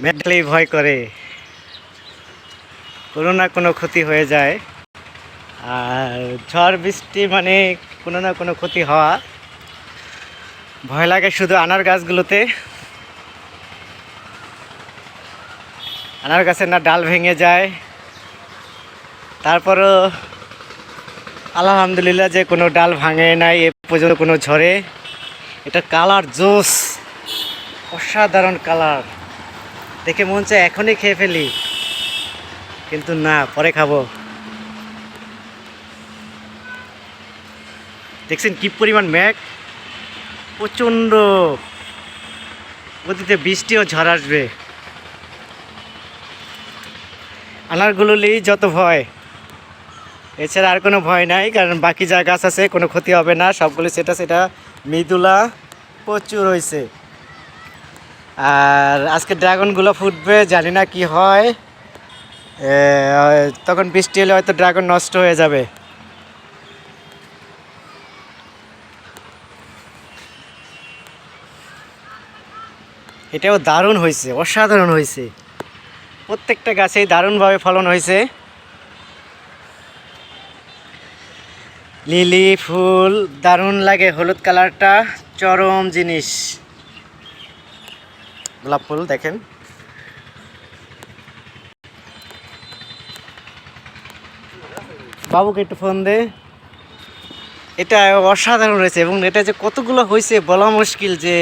মেঘলেই ভয় করে। কোনো না কোনো ক্ষতি হয়ে যায়। আর ঝড়, বৃষ্টি মানে কোনো না কোনো ক্ষতি হওয়া। ভয় লাগে শুধু আনার গাছগুলোতে। আনার গাছের না ডাল ভেঙে যায়। তারপরও আলহামদুলিল্লাহ যে কোনো ডাল ভাঙে নাই এ পর্যন্ত কোনো ঝড়ে। এটা কালার জোস অসাধারণ কালার। দেখে মন চায় এখনই খেয়ে ফেলি। কিন্তু না, পরে খাব। দেখছেন কি পরিমাণ মেঘ প্রচণ্ড। গতিতে বৃষ্টিও ঝড় আসবে। আনারগুলোলেই যত ভয়। এছাড়া আর কোনো ভয় নাই, কারণ বাকি যা গাছ আছে, কোনো ক্ষতি হবে না। সবগুলো সেটা সেটা মৃদুলা প্রচুর হয়েছে আর আজকে ড্রাগনগুলো ফুটবে, জানি না কি হয়। তখন বৃষ্টি হলে হয়তো ড্রাগন নষ্ট হয়ে যাবে। এটাও দারুণ হয়েছে, অসাধারণ হয়েছে। প্রত্যেকটা গাছেই দারুণভাবে ফলন হয়েছে। লিলি, ফুল, দারুণ লাগে হলুদ কালারটা, চরম জিনিস। গোলাপ ফুল, দেখেন। বাবুকে একটু ফোন দে। এটা অসাধারণ হয়েছে এবং এটা যে কতগুলো হয়েছে বলা মুশকিল যে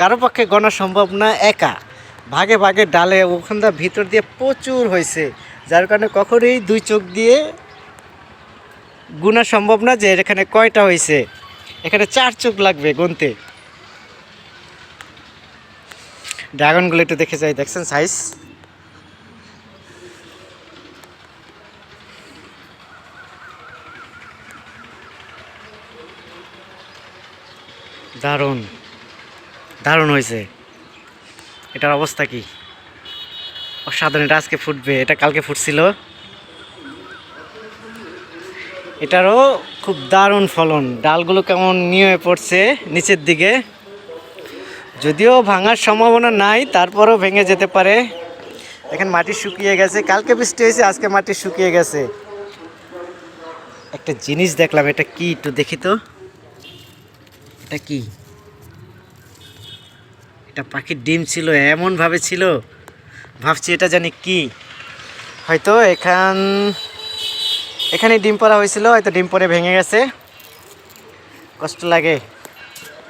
কারও পক্ষে গণা সম্ভব না, একা। ভাগে ভাগে ডালে ওখানটা ভিতর দিয়ে প্রচুর হয়েছে, যার কারণে কখনোই দুই চোখ দিয়ে গুণা সম্ভব না যে এখানে কয়টা হয়েছে। এখানে চার চোখ লাগবে গুনতে। ড্রাগনগুলো একটু দেখে যাই, দেখছেন সাইজ দারুণ। দারুণ হয়েছে। এটার অবস্থা কি? অসাধারণ, এটা আজকে ফুটবে, এটা কালকে ফুটছিল। এটারও খুব দারুণ ফলন। ডালগুলো কেমন নিয়ে পড়ছে নিচের দিকে। যদিও ভাঙার সম্ভাবনা নাই, তারপরেও ভেঙে যেতে পারে। এখন মাটি শুকিয়ে গেছে। কালকে বৃষ্টি হয়েছে, আজকে মাটি শুকিয়ে গেছে। একটা জিনিস দেখলাম, এটা কি একটু দেখি তো। এটা কি? এটা পাখির ডিম ছিল, এমনভাবে ছিল। ভাবছি এটা জানি কি। হয়তো এখান এখানে ডিম পড়া হয়েছিল, হয়তো ডিম পরে ভেঙে গেছে। কষ্ট লাগে।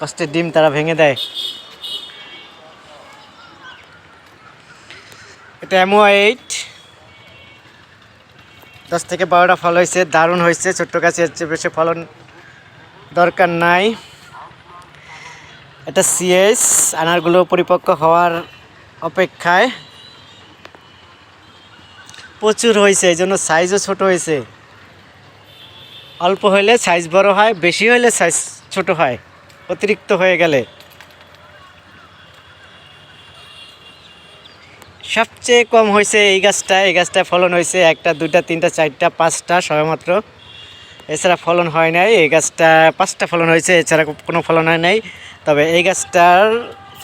কষ্টের ডিম তারা ভেঙে দেয়। এটা এমও এইট দশ থেকে বারোটা ফল হয়েছে, দারুণ হয়েছে, ছোট্ট গাছে হচ্ছে বেশি ফলন দরকার নাই। এটা সিএস আনারগুলো পরিপক্ক হওয়ার অপেক্ষায়। প্রচুর হয়েছে, এই জন্য সাইজও ছোট হয়েছে। অল্প হইলে সাইজ বড় হয়, বেশি হইলে সাইজ ছোট হয়, অতিরিক্ত হয়ে গেলে। সবচেয়ে কম হয়েছে এই গাছটা, এই গাছটায় ফলন হয়েছে একটা, দুইটা, তিনটা, চারটা, পাঁচটা সবেমাত্র। এছাড়া ফলন হয় নাই, এই গাছটা পাঁচটা ফলন হয়েছে, এছাড়া কোনো ফলন হয় নাই। তবে এই গাছটার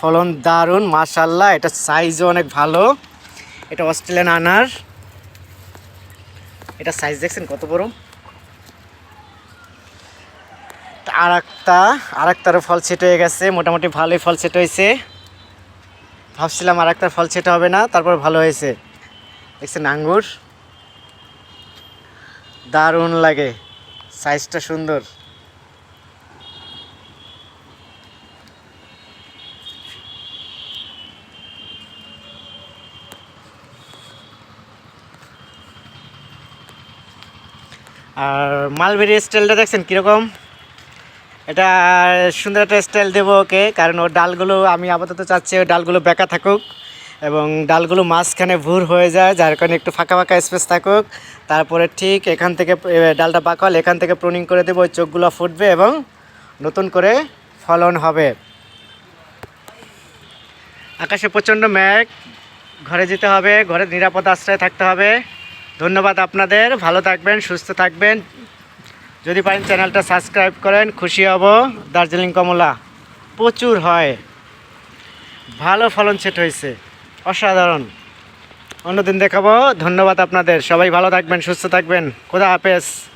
ফলন দারুণ মাশাল্লাহ এটা সাইজও অনেক ভালো। এটা অস্ট্রেলিয়ান আনার। এটা সাইজ দেখছেন কত বড়? আর একটা আর একটারও ফল সেট হয়ে গেছে, মোটামুটি ভালোই ফল সেট হয়েছে। ভাবছিলাম আর একটার ফল সেটা হবে না, তারপর ভালো হয়েছে। দেখছেন আঙ্গুর? দারুণ লাগে সাইজটা সুন্দর। আর মালবেরি স্টাইলটা দেখছেন কীরকম? এটা সুন্দর একটা স্টাইল দেবো ওকে, কারণ ওর ডালগুলো, আমি আপাতত চাচ্ছি ওই ডালগুলো বেঁকা থাকুক এবং ডালগুলো মাঝখানে ভুর হয়ে যায়, যার কারণে একটু ফাঁকা ফাঁকা স্পেস থাকুক। তারপরে ঠিক এখান থেকে ডালটা হলে এখান থেকে প্রুনিং করে দেবো, ওই চোখগুলো ফুটবে এবং নতুন করে ফলন হবে। আকাশে প্রচণ্ড ম্যাঘ ঘরে যেতে হবে, ঘরে নিরাপদ আশ্রয় থাকতে হবে। ধন্যবাদ আপনাদের, ভালো থাকবেন, সুস্থ থাকবেন। যদি পারেন চ্যানেলটা সাবস্ক্রাইব করেন, খুশি হব। দার্জিলিং কমলা প্রচুর হয়। ভালো ফলন সেট হয়েছে। অসাধারণ। অন্যদিন দেখাবো। ধন্যবাদ আপনাদের। সবাই ভালো থাকবেন, সুস্থ থাকবেন। খোদা হাফেজ।